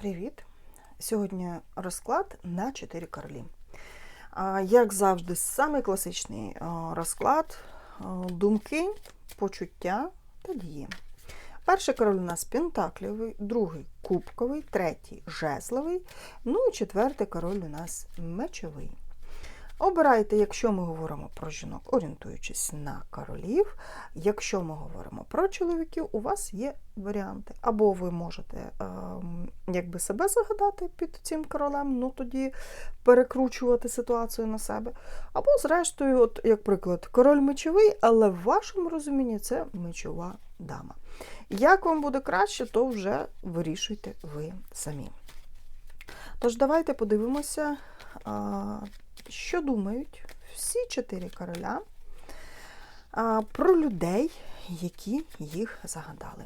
Привіт! Сьогодні розклад на 4 королі. Як завжди, самий класичний розклад, думки, почуття та дії. Перший король у нас пентаклівий, другий кубковий, третій жезловий, ну і четвертий король у нас мечовий. Обирайте, якщо ми говоримо про жінок, орієнтуючись на королів. Якщо ми говоримо про чоловіків, у вас є варіанти. Або ви можете ем, якби себе загадати під цим королем, ну тоді перекручувати ситуацію на себе. Або, зрештою, от, як приклад, король мечовий, але в вашому розумінні це мечова дама. Як вам буде краще, то вже вирішуйте ви самі. Тож, давайте подивимося. Що думають всі чотири короля про людей, які їх загадали.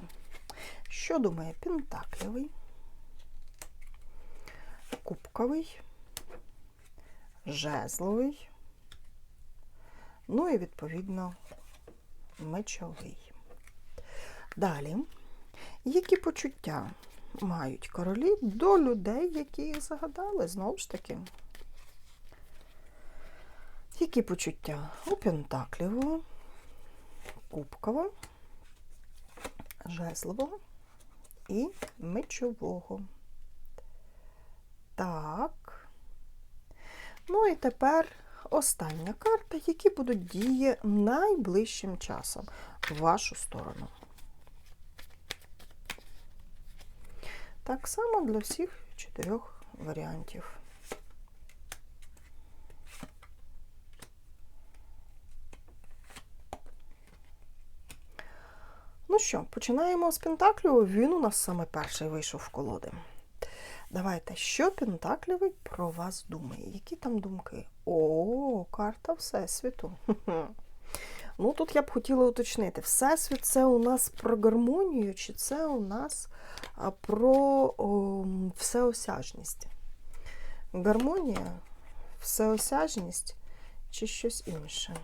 Що думає Пентаклівий, Кубковий, Жезловий, ну і, відповідно, мечовий. Далі, які почуття мають королі до людей, які їх загадали, знову ж таки. Які почуття? У Пентаклівого, Кубкового, Жезлового і Мечового. Так. Ну і тепер остання карта, які будуть дії найближчим часом в вашу сторону. Так само для всіх чотирьох варіантів. Ну що, починаємо з Пентаклю. Він у нас саме перший вийшов в колоди. Давайте, що Пентаклівий про вас думає? Які там думки? О, карта Всесвіту. Ну, тут я б хотіла уточнити, Всесвіт це у нас про гармонію, чи це у нас про о, всеосяжність? Гармонія, всеосяжність чи щось інше?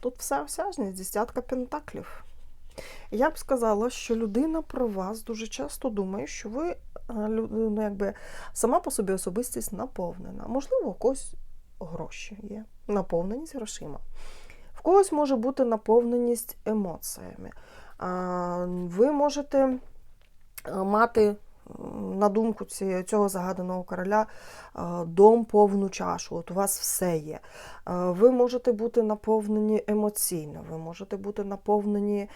Тут всеосяжність, десятка пентаклів. Я б сказала, що людина про вас дуже часто думає, що ви ну, якби, сама по собі особистість наповнена. Можливо, у когось гроші є, наповненість грошима. В когось може бути наповненість емоціями. Ви можете мати. На думку цього загаданого короля, дом повну чашу. От у вас все є. Ви можете бути наповнені емоційно, ви можете бути наповнені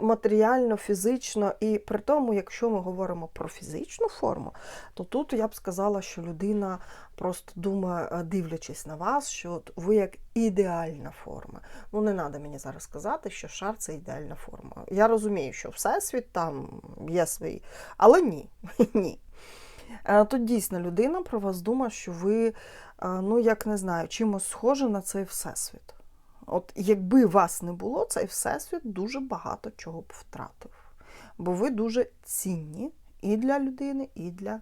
матеріально, фізично. І при тому, якщо ми говоримо про фізичну форму, то тут я б сказала, що людина просто думає, дивлячись на вас, що ви як ідеальна форма. Ну, не треба мені зараз сказати, що шар це ідеальна форма. Я розумію, що всесвіт там є свій, але ні. ні. Тут дійсно людина про вас думає, що ви, ну як не знаю, чимось схоже на цей всесвіт. От якби вас не було, цей всесвіт дуже багато чого б втратив. Бо ви дуже цінні і для людини, і для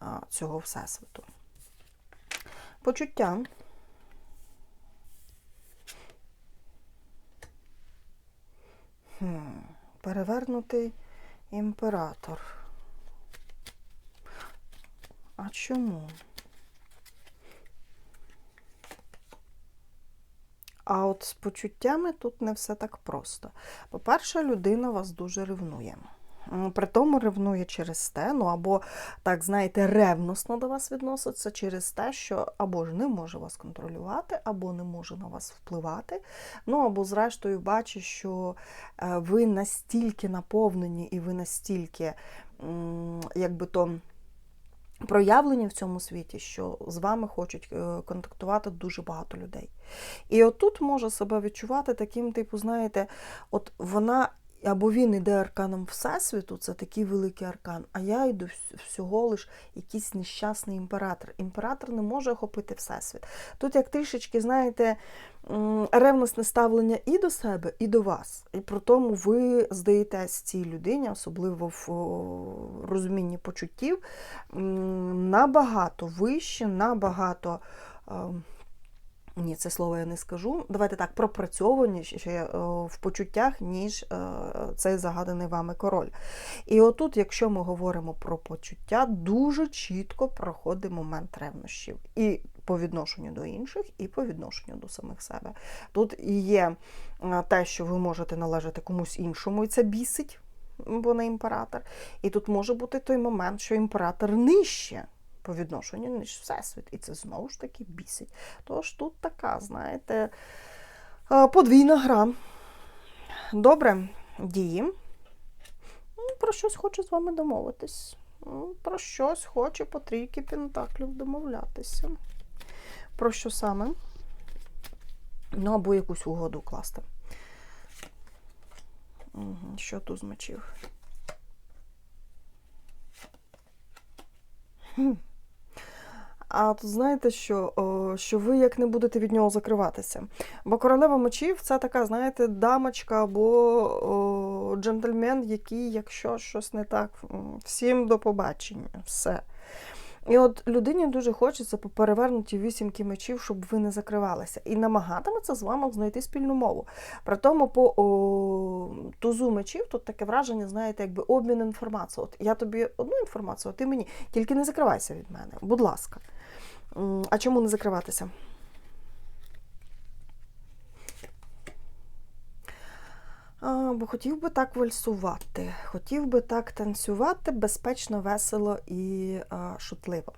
а, цього всесвіту. Почуття. Хм, Перевернутий імператор. А чому? А от з почуттями тут не все так просто. По-перше, людина вас дуже ревнує. При тому ревнує через те, ну або, так, знаєте, ревносно до вас відноситься через те, що або ж не може вас контролювати, або не може на вас впливати. Ну, або, зрештою, бачить, що е, ви настільки наповнені і ви настільки, якби то проявлені в цьому світі, що з вами хочуть е, контактувати дуже багато людей. І отут може себе відчувати таким, типу, знаєте, от вона. Або він іде арканом Всесвіту, це такий великий аркан, а я йду всього лиш якийсь нещасний імператор. Імператор не може охопити Всесвіт. Тут, як трішечки, знаєте, ревностне ставлення і до себе, і до вас. І при тому ви здаєтесь цій людині, особливо в розумінні почуттів, набагато вище, набагато Ні, це слово я не скажу. Давайте так, пропрацьовані е, в почуттях, ніж е, цей загаданий вами король. І отут, якщо ми говоримо про почуття, дуже чітко проходить момент ревнощів. І по відношенню до інших, і по відношенню до самих себе. Тут є е, те, що ви можете належати комусь іншому, і це бісить, бо не імператор. І тут може бути той момент, що імператор нижче по відношенню, ніж Всесвіт. І це знову ж таки бісить. Тож тут така, знаєте, е, подвійна гра. Добре, діємо. Ну, Про щось хоче з вами домовитись. Ну, Про щось хоче по трійки пентаклів домовлятися. Про що саме? Ну, або якусь угоду укласти. Угу. Що тут з мечів? А тут знаєте, що що ви як не будете від нього закриватися. Бо королева мечів це така, знаєте, дамочка або джентльмен, який, якщо щось не так, всім до побачення. Все. І от людині дуже хочеться по перевернуті вісімки мечів, щоб ви не закривалися. І намагатиметься з вами знайти спільну мову. При тому по о, тузу мечів тут таке враження, знаєте, якби обмін інформацією. От я тобі одну інформацію, а ти мені. Тільки не закривайся від мене, будь ласка. А чому не закриватися? А, бо хотів би так вальсувати, хотів би так танцювати безпечно, весело і а, шутливо.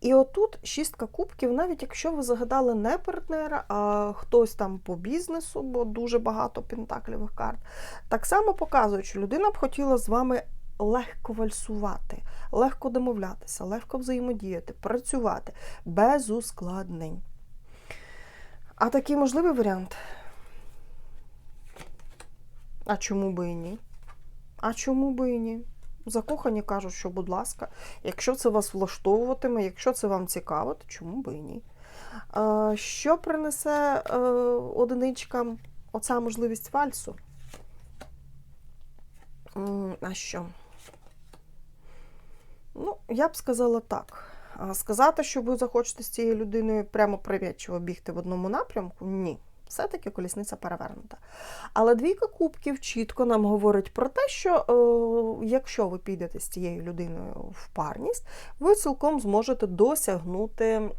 І отут шістка кубків, навіть якщо ви загадали не партнера, а хтось там по бізнесу, бо дуже багато пентаклівих карт, так само показує, що людина б хотіла з вами легко вальсувати, легко домовлятися, легко взаємодіяти, працювати без ускладнень. А такий можливий варіант. А чому би і ні? А чому би і ні? Закохані кажуть, що, будь ласка, якщо це вас влаштовуватиме, якщо це вам цікаво, то чому би і ні? Що принесе е, одиничкам оця можливість вальсу? А що? Ну, я б сказала так. Сказати, що ви захочете з цією людиною прямо прив'ячиво бігти в одному напрямку ні все-таки колісниця перевернута. Але двійка кубків чітко нам говорить про те, що е, якщо ви підете з цією людиною в парність, ви цілком зможете досягнути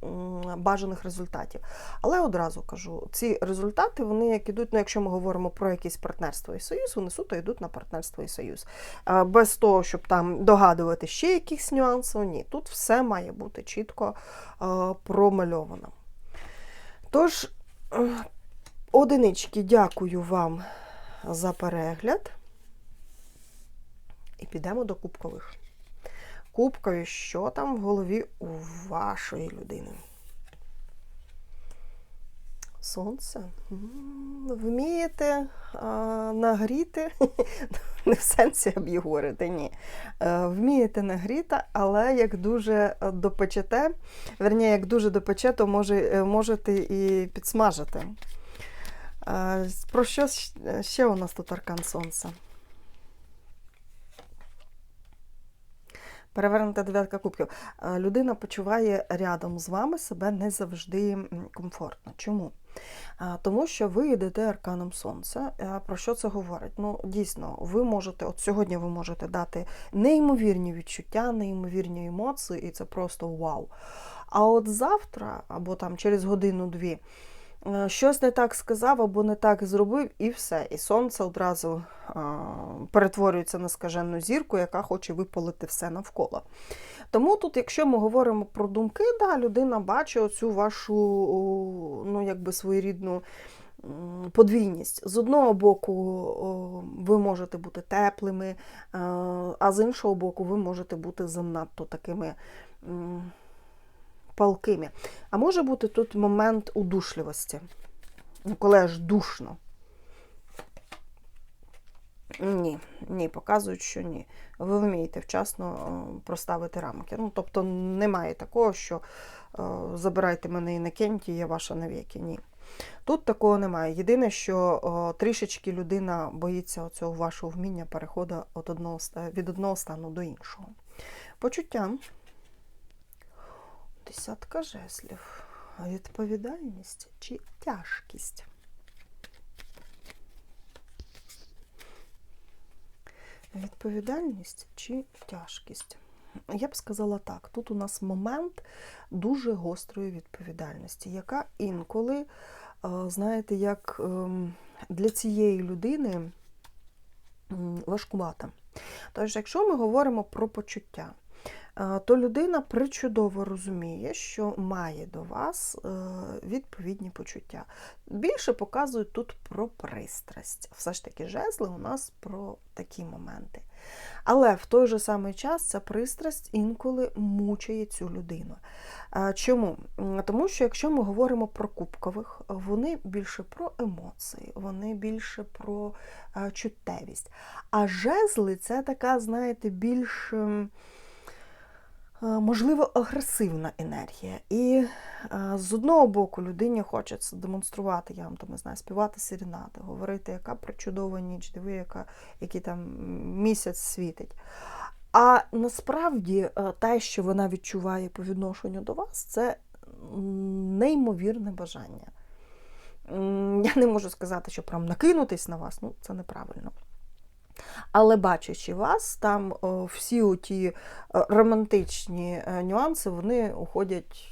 бажаних результатів. Але одразу кажу, ці результати, вони як ідуть, ну якщо ми говоримо про якесь партнерство і союз, вони суто йдуть на партнерство і союз. Е, без того, щоб там догадувати ще якісь нюанси, ні. Тут все має бути чітко е, промальовано. Тож, Одинички, дякую вам за перегляд. І підемо до кубкових. Кубкові, що там в голові у вашої людини? Сонце. Вмієте а, нагріти, не в сенсі об'єгорити, ні. Вмієте нагріти, але як дуже допечете, верні, як дуже допече, то може, можете і підсмажити. Про що ще у нас тут аркан Сонця? Перевернута дев'ятка кубків. Людина почуває рядом з вами себе не завжди комфортно. Чому? Тому що ви йдете арканом Сонця. Про що це говорить? Ну, дійсно, ви можете, от сьогодні ви можете дати неймовірні відчуття, неймовірні емоції, і це просто вау. А от завтра, або там через годину-дві. Е, щось не так сказав або не так зробив, і все. І сонце одразу а, перетворюється на скажену зірку, яка хоче випалити все навколо. Тому тут, якщо ми говоримо про думки, да, людина бачить оцю вашу ну, якби своєрідну подвійність. З одного боку, ви можете бути теплими, а з іншого боку, ви можете бути занадто такими палкими. А може бути тут момент удушливості, ну, коли аж душно. Ні, ні, показують, що ні. Ви вмієте вчасно проставити рамки. Ну, Тобто немає такого, що забирайте мене і на кенті, я ваша навіки. Ні. Тут такого немає. Єдине, що о, трішечки людина боїться цього вашого вміння переходу від одного стану до іншого. Почуття. Десятка жеслів. Відповідальність чи тяжкість? Відповідальність чи тяжкість? Я б сказала так: тут у нас момент дуже гострої відповідальності, яка інколи, е, знаєте, як ем, для цієї людини важкувата. Тож, якщо ми говоримо про почуття, то людина причудово розуміє, що має до вас е, відповідні почуття. Більше показують тут про пристрасть. Все ж таки, жезли у нас про такі моменти. Але в той же самий час ця пристрасть інколи мучає цю людину. Чому? Тому що якщо ми говоримо про кубкових, вони більше про емоції, вони більше про е, чуттєвість. А жезли це така, знаєте, більш. Е, Можливо, агресивна енергія. І е, з одного боку людині хочеться демонструвати, я вам там не знаю, співати серенади, говорити, яка причудова ніч, диви, яка, який там місяць світить. А насправді е, те, що вона відчуває по відношенню до вас, це неймовірне бажання. Я не можу сказати, що прям накинутись на вас, ну це неправильно. Але бачачи вас, там всі ті е, романтичні е, нюанси, вони уходять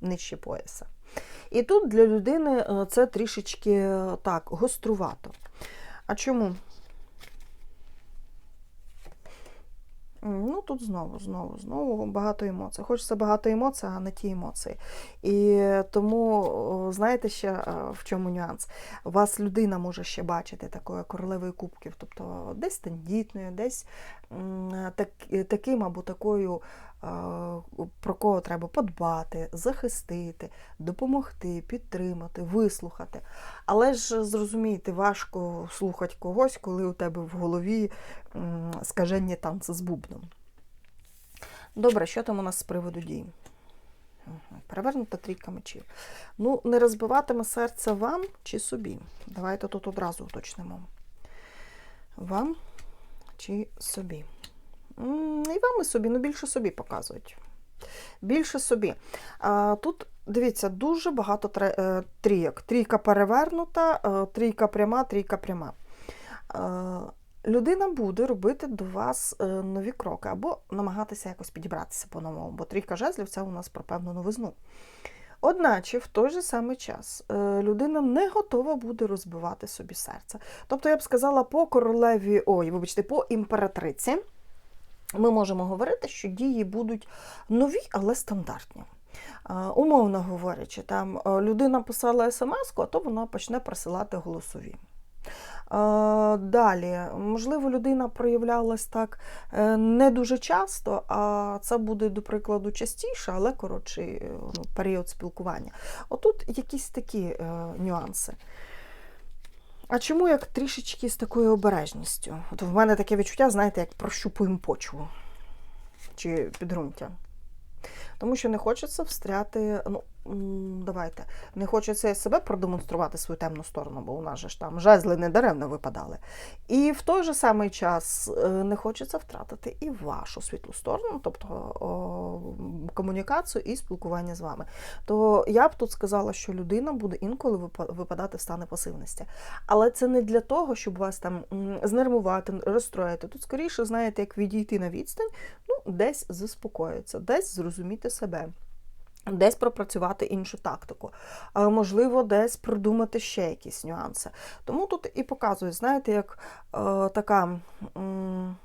нижче пояса. І тут для людини е, це трішечки так, гострувато. А чому? Ну, тут знову, знову, знову багато емоцій. Хочеться багато емоцій, а не ті емоції. І тому, знаєте ще е, в чому нюанс? Вас людина може ще бачити такою королевою кубків, тобто десь тендітною, десь так, таким або такою, про кого треба подбати, захистити, допомогти, підтримати, вислухати. Але ж зрозумійте, важко слухати когось, коли у тебе в голові м, скажені танці з бубном. Добре, що там у нас з приводу дій? Перевернута трійка мечів. Ну, не розбиватиме серце вам чи собі? Давайте тут одразу уточнимо. Вам чи собі? І вам, і собі, ну більше собі показують. Більше собі. Тут, дивіться, дуже багато е, трійок. Трійка перевернута, е, трійка пряма, трійка пряма. Е, Людина буде робити до вас нові кроки або намагатися якось підібратися по-новому, бо трійка жезлів це у нас про певну новизну. Одначе, в той же самий час людина не готова буде розбивати собі серце. Тобто, я б сказала, по королеві, ой, вибачте, по імператриці ми можемо говорити, що дії будуть нові, але стандартні. Умовно говорячи, там е, людина писала смс, а то вона почне присилати голосові. Далі, можливо, людина проявлялась так е, не дуже часто, а це буде, до прикладу, частіше, але коротший е, ну, період спілкування. Отут якісь такі нюанси. А чому як трішечки з такою обережністю? От в мене таке відчуття, знаєте, як прощупуємо почву чи підґрунтя. Тому що не хочеться встряти, ну, давайте, не хочеться себе продемонструвати свою темну сторону, бо у нас же ж там жезли не даремно випадали. І в той же самий час е, не хочеться втратити і вашу світлу сторону, тобто о, комунікацію і спілкування з вами. То я б тут сказала, що людина буде інколи випадати в стани пасивності. Але це не для того, щоб вас там знервувати, розстроїти. Тут скоріше, знаєте, як відійти на відстань, ну, десь заспокоїтися, десь зрозуміти себе. Десь пропрацювати іншу тактику, можливо, десь продумати ще якісь нюанси. Тому тут і показує, знаєте, як е, така, м,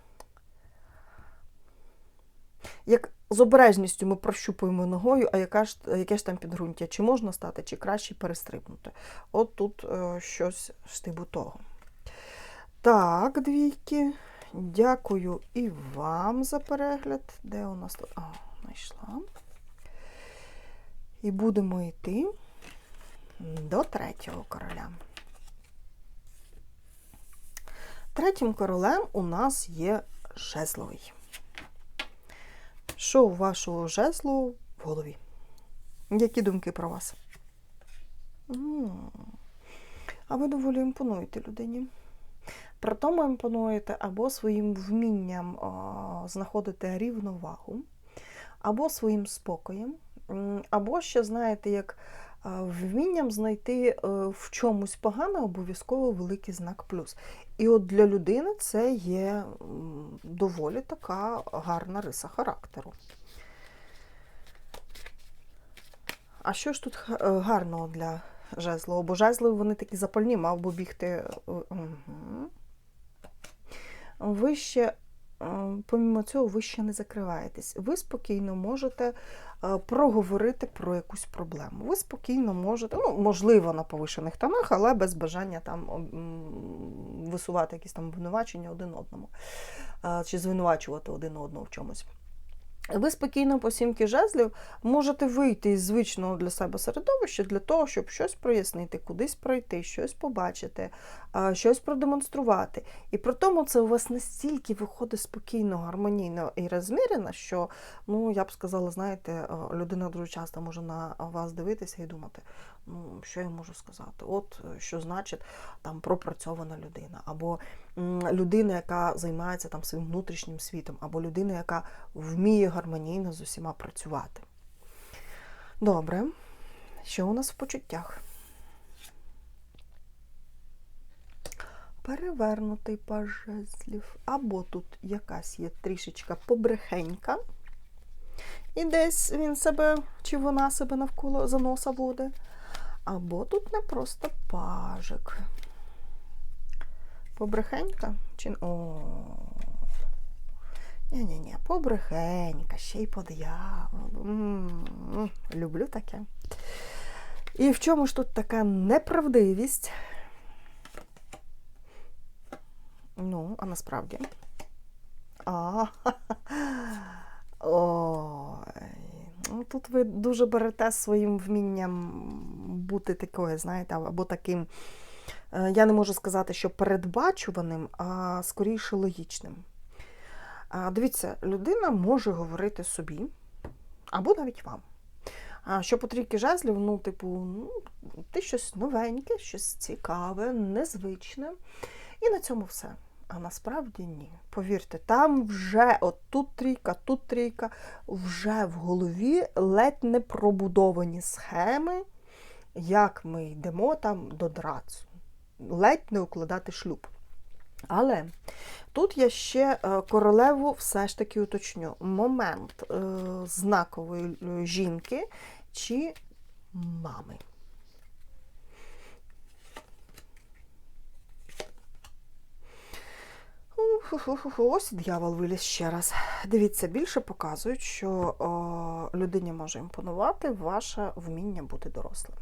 як з обережністю ми прощупуємо ногою, а яка ж, яке ж там підґрунтя, чи можна стати, чи краще перестрибнути. От тут е, щось штибу того. Так, двійки. Дякую і вам за перегляд. Де у нас тут? А, знайшла. І будемо йти до третього короля. Третім королем у нас є жезловий. Що у вашого жезлу в голові? Які думки про вас? А ви доволі імпонуєте людині. При тому імпонуєте або своїм вмінням знаходити рівновагу, або своїм спокоєм, Або ще, знаєте, як вмінням знайти е, в чомусь погане обов'язково великий знак плюс. І от для людини це є доволі така гарна риса характеру. А що ж тут е, гарного для жезлового? Бо жезлові вони такі запальні, мав би бігти. мгм. Ви помімо цього, ви ще не закриваєтесь. Ви спокійно можете проговорити про якусь проблему. Ви спокійно можете, ну, можливо, на повишених тонах, але без бажання там висувати якісь там обвинувачення один одному, чи звинувачувати один одного в чомусь. Ви спокійно по сімки жезлів можете вийти із звичного для себе середовища для того, щоб щось прояснити, кудись пройти, щось побачити, щось продемонструвати. І при тому це у вас настільки виходить спокійно, гармонійно і розмірено, що, ну, я б сказала, знаєте, людина дуже часто може на вас дивитися і думати, ну, що я можу сказати? От е, що значить там пропрацьована людина, або людина, яка займається там своїм внутрішнім світом, або людина, яка вміє гармонійно з усіма працювати. Добре. Що у нас в почуттях? Перевернутий паж жезлів. Або тут якась є трішечка побрехенька. І десь він себе чи вона себе навколо за носа водить. Або тут не просто пажик. Побрехенька? Чи... О. Ні-ні-ні, побрехенька, ще й по дияволу. Люблю таке. І в чому ж тут така неправдивість? Ну, а насправді. А, Ой. Ну, Тут ви дуже берете своїм вмінням бути такою, знаєте, або таким, е, я не можу сказати, що передбачуваним, а скоріше логічним. Дивіться, людина може говорити собі, або навіть вам. Що по трійки жезлів, ну, типу, ну, ти щось новеньке, щось цікаве, незвичне. І на цьому все. А насправді ні. Повірте, там вже от тут трійка, тут трійка, вже в голові ледь не пробудовані схеми, як ми йдемо там до драцу. Ледь не укладати шлюб. Але тут я ще е, королеву все ж таки уточню. Момент е, знакової е, жінки чи мами. Ось дьявол виліз ще раз. Дивіться, більше показують, що о, людині може імпонувати ваше вміння бути дорослими.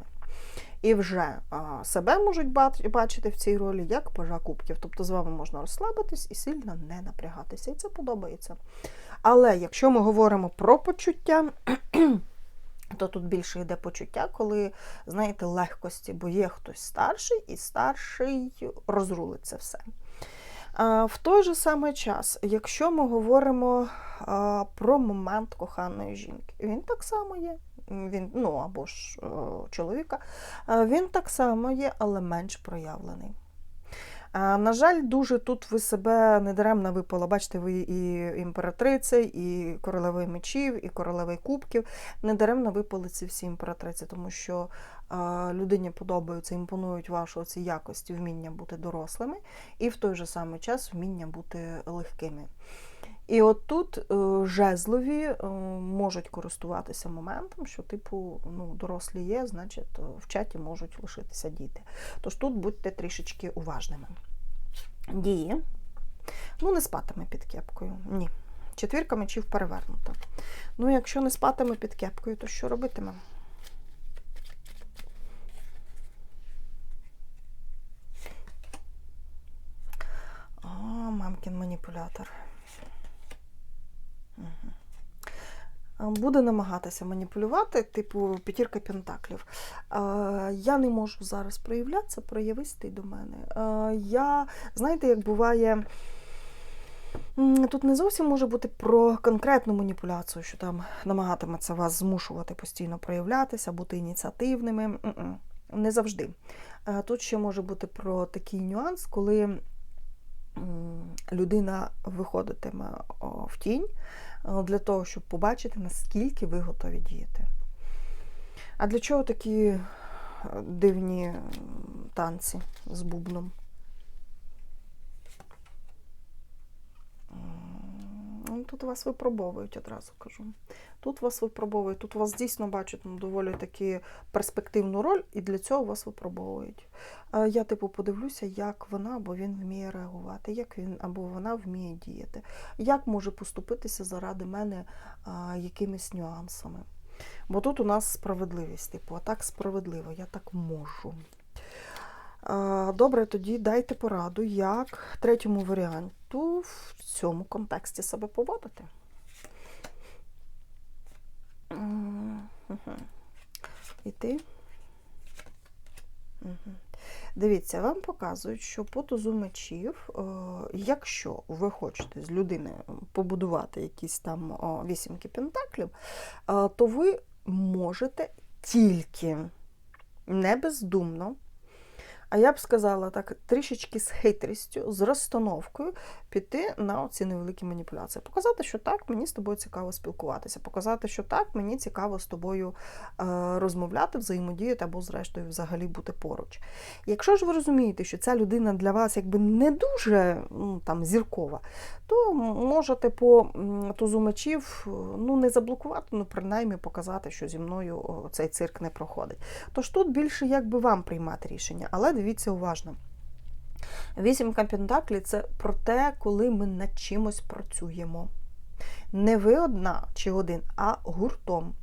І вже а, себе можуть бачити в цій ролі як пажа кубків. Тобто з вами можна розслабитись і сильно не напрягатися. І це подобається. Але якщо ми говоримо про почуття, то тут більше йде почуття, коли, знаєте, легкості, бо є хтось старший, і старший розрулить це все. В той же самий час, якщо ми говоримо про момент коханої жінки, він так само є. Він, ну або ж чоловіка, він так само є, але менш проявлений. На жаль, дуже тут ви себе недаремно випала. Бачите, ви і імператриця, і королеви мечів, і королеви кубків. Недаремно випали ці всі імператриці, тому що людині подобаються, імпонують ваші ці якості, вміння бути дорослими, і в той же самий час вміння бути легкими. І от тут е, жезлові е, можуть користуватися моментом, що, типу, ну, дорослі є, значить, е, в чаті можуть лишитися діти. Тож тут будьте трішечки уважними. Дії. Ну, не спатиме під кепкою. Ні. Четвірка мечів перевернута. Ну, якщо не спатиме під кепкою, то що робитиме? О, мамкін маніпулятор. Мгм. Буде намагатися маніпулювати, типу п'ятірка пентаклів. Е, Я не можу зараз проявлятися, проявись ти до мене. Е, Я, знаєте, як буває, тут не зовсім може бути про конкретну маніпуляцію, що там намагатиметься вас змушувати постійно проявлятися, бути ініціативними. Не завжди. Тут ще може бути про такий нюанс, коли людина виходитиме в тінь е, для того, щоб побачити, наскільки ви готові діяти. А для чого такі е, дивні танці з бубном? М, ну, Тут вас випробовують, одразу кажу. Тут вас випробовують, тут вас дійсно бачать ну, доволі таки перспективну роль, і для цього вас випробовують. Я, типу, подивлюся, як вона або він вміє реагувати, як він або вона вміє діяти, як може поступитися заради мене а, якимись нюансами. Бо тут у нас справедливість, типу, а так справедливо, я так можу. А, Добре, тоді дайте пораду, як третьому варіанту в цьому контексті себе поводити. І ти? Дивіться, вам показують, що по е, якщо ви хочете з людини побудувати якісь там вісімки пентаклів, е, то ви можете тільки не бездумно, а я б сказала так, трішечки з хитрістю, з розстановкою піти на ці невеликі маніпуляції. Показати, що так, мені з тобою цікаво спілкуватися, показати, що так, мені цікаво з тобою е, розмовляти, взаємодіяти або, зрештою, взагалі бути поруч. Якщо ж ви розумієте, що ця людина для вас якби не дуже ну, там, зіркова, то можете по тузу мечів ну, не заблокувати, ну принаймні показати, що зі мною цей цирк не проходить. Тож тут більше якби вам приймати рішення, але дивіться уважно. Вісімка пентаклів – це про те, коли ми над чимось працюємо. Не ви одна чи один, а гуртом.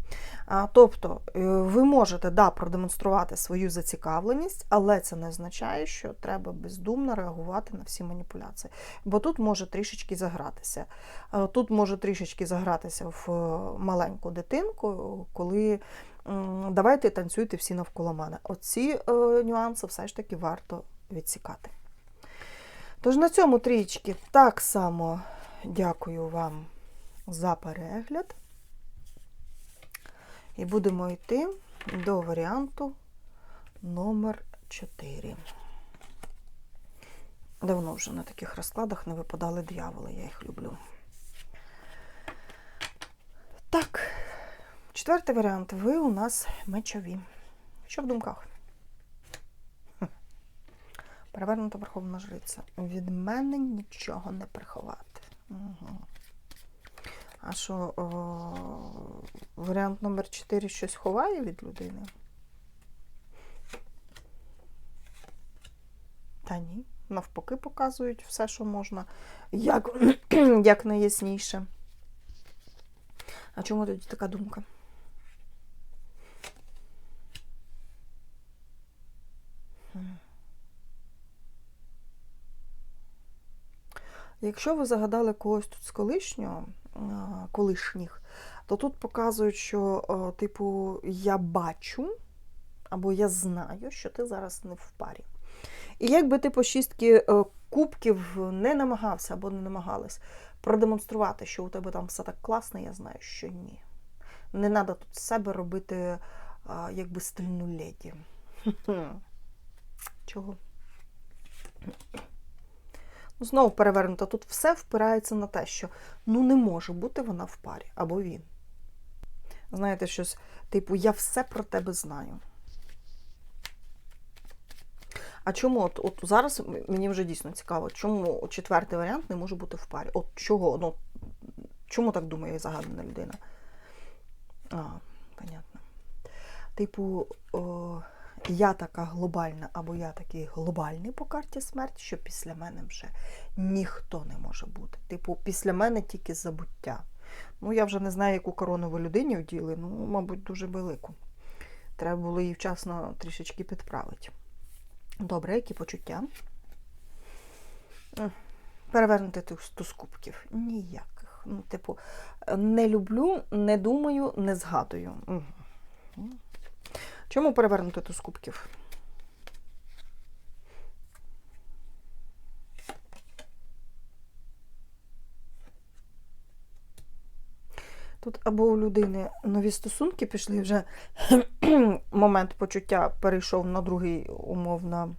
А, тобто, е, ви можете да, продемонструвати свою зацікавленість, але це не означає, що треба бездумно реагувати на всі маніпуляції. Бо тут може трішечки загратися. Е, Тут може трішечки загратися в е, маленьку дитинку, коли давайте танцюйте всі навколо мене. Оці е, нюанси все ж таки варто відсікати. Тож на цьому трічки так само дякую вам за перегляд. І будемо йти до варіанту номер 4. Давно вже на таких розкладах не випадали дьяволи, я їх люблю. Так, четвертий варіант. Ви у нас мечові. Що в думках? Перевернута Верховна Жриця. Від мене нічого не приховати. Угу. А що, о, варіант номер 4 щось ховає від людини? Та ні. Навпаки, показують все, що можна, як, як найясніше. А чому тоді така думка? Якщо ви загадали когось тут з колишнього, колишніх, то тут показують, що, типу, я бачу або я знаю, що ти зараз не в парі. І якби ти по шістки е, кубків не намагався або не намагалась продемонструвати, що у тебе там все так класно, я знаю, що ні. Не треба тут себе робити якби стильну леді. Чого? Знову перевернуто. Тут все впирається на те, що ну не може бути вона в парі або він. Знаєте, щось, типу, я все про тебе знаю. А чому от, от зараз мені вже дійсно цікаво, чому четвертий варіант не може бути в парі? От чого? Ну, чому так думає загадана людина? А, понятно. Типу, о, я така глобальна, або я такий глобальний по карті смерті, що після мене вже ніхто не може бути. Типу, після мене тільки забуття. Ну, я вже не знаю, яку корону ви людині вділи, ну, мабуть, дуже велику. Треба було її вчасно трішечки підправити. Добре, які почуття? Перевернути туз кубків. Ніяких. Ну, типу, не люблю, не думаю, не згадую. Чому перевернути туз кубків? Тут або у людини нові стосунки пішли вже момент почуття перейшов на другий умовно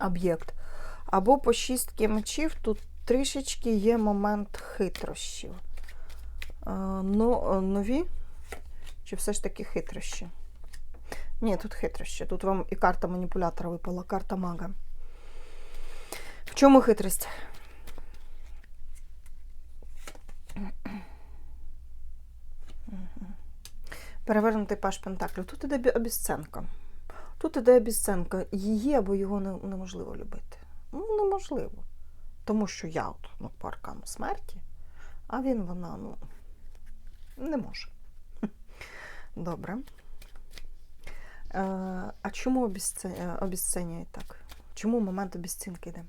об'єкт. Або по шістки мечів тут трішечки є момент хитрощів. Ну, нові Чи все ж таки хитрощі? Ні, тут хитрощі. Тут вам і карта маніпулятора випала, карта мага. В чому хитрість? Перевернутий паш Пентаклів. Тут іде бі- обіцянка. Тут іде обіцянка. Її або його неможливо любити. Ну, неможливо. Тому що я от, ну, по аркану смерті, а він, вона, ну, не може. Добре. А чому обіця- е, так? Чому момент обіцінки йде?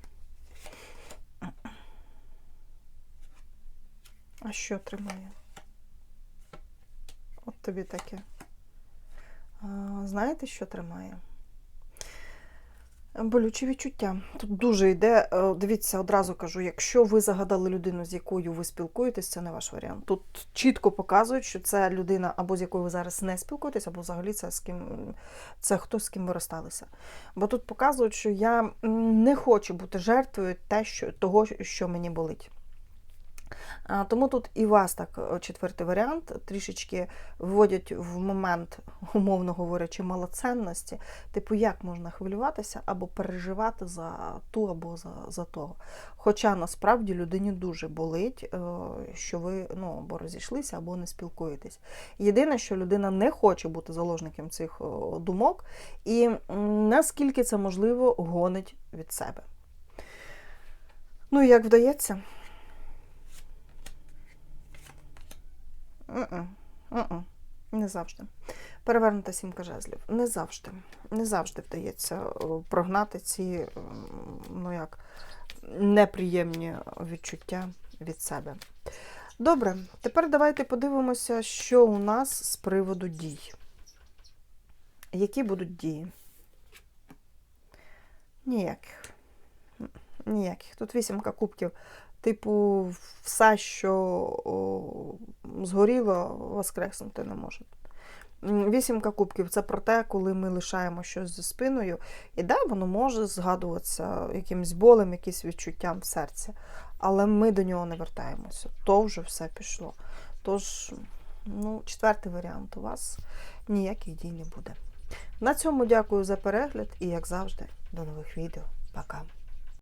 А що тримає? От тобі таке. Знаєте, що тримає? Болючі відчуття. Тут дуже йде. е, Дивіться, одразу кажу, якщо ви загадали людину, з якою ви спілкуєтесь, це не ваш варіант. Тут чітко показують, що це людина, або з якою ви зараз не спілкуєтесь, або взагалі це з ким це хтось з ким ви розсталися. Бо тут показують, що я не хочу бути жертвою те, що, того, що мені болить. Тому тут і вас так е, четвертий варіант трішечки вводять в момент, умовно говорячи, малоценності. Типу, як можна хвилюватися або переживати за ту або за, за того. Хоча насправді людині дуже болить, е, що ви ну, або розійшлися, або не спілкуєтесь. Єдине, що людина не хоче бути заложником цих думок, і наскільки це можливо, гонить від себе. Ну, як вдається? Не завжди. Перевернута сімка жезлів. Не завжди. Не завжди вдається прогнати ці ну як, неприємні відчуття від себе. Добре, тепер давайте подивимося, що у нас з приводу дій. Які будуть дії? Ніяких. Ніяких. Тут вісімка кубків. Типу, все, що о, згоріло, воскреснути не може. Вісімка кубків це про те, коли ми лишаємо щось за спиною, і да, воно може згадуватися якимсь болем, якимось відчуттям в серці, але ми до нього не вертаємося. То вже все пішло. Тож, ну, четвертий варіант у вас ніяких дій не буде. На цьому дякую за перегляд і, як завжди, до нових відео. Пока.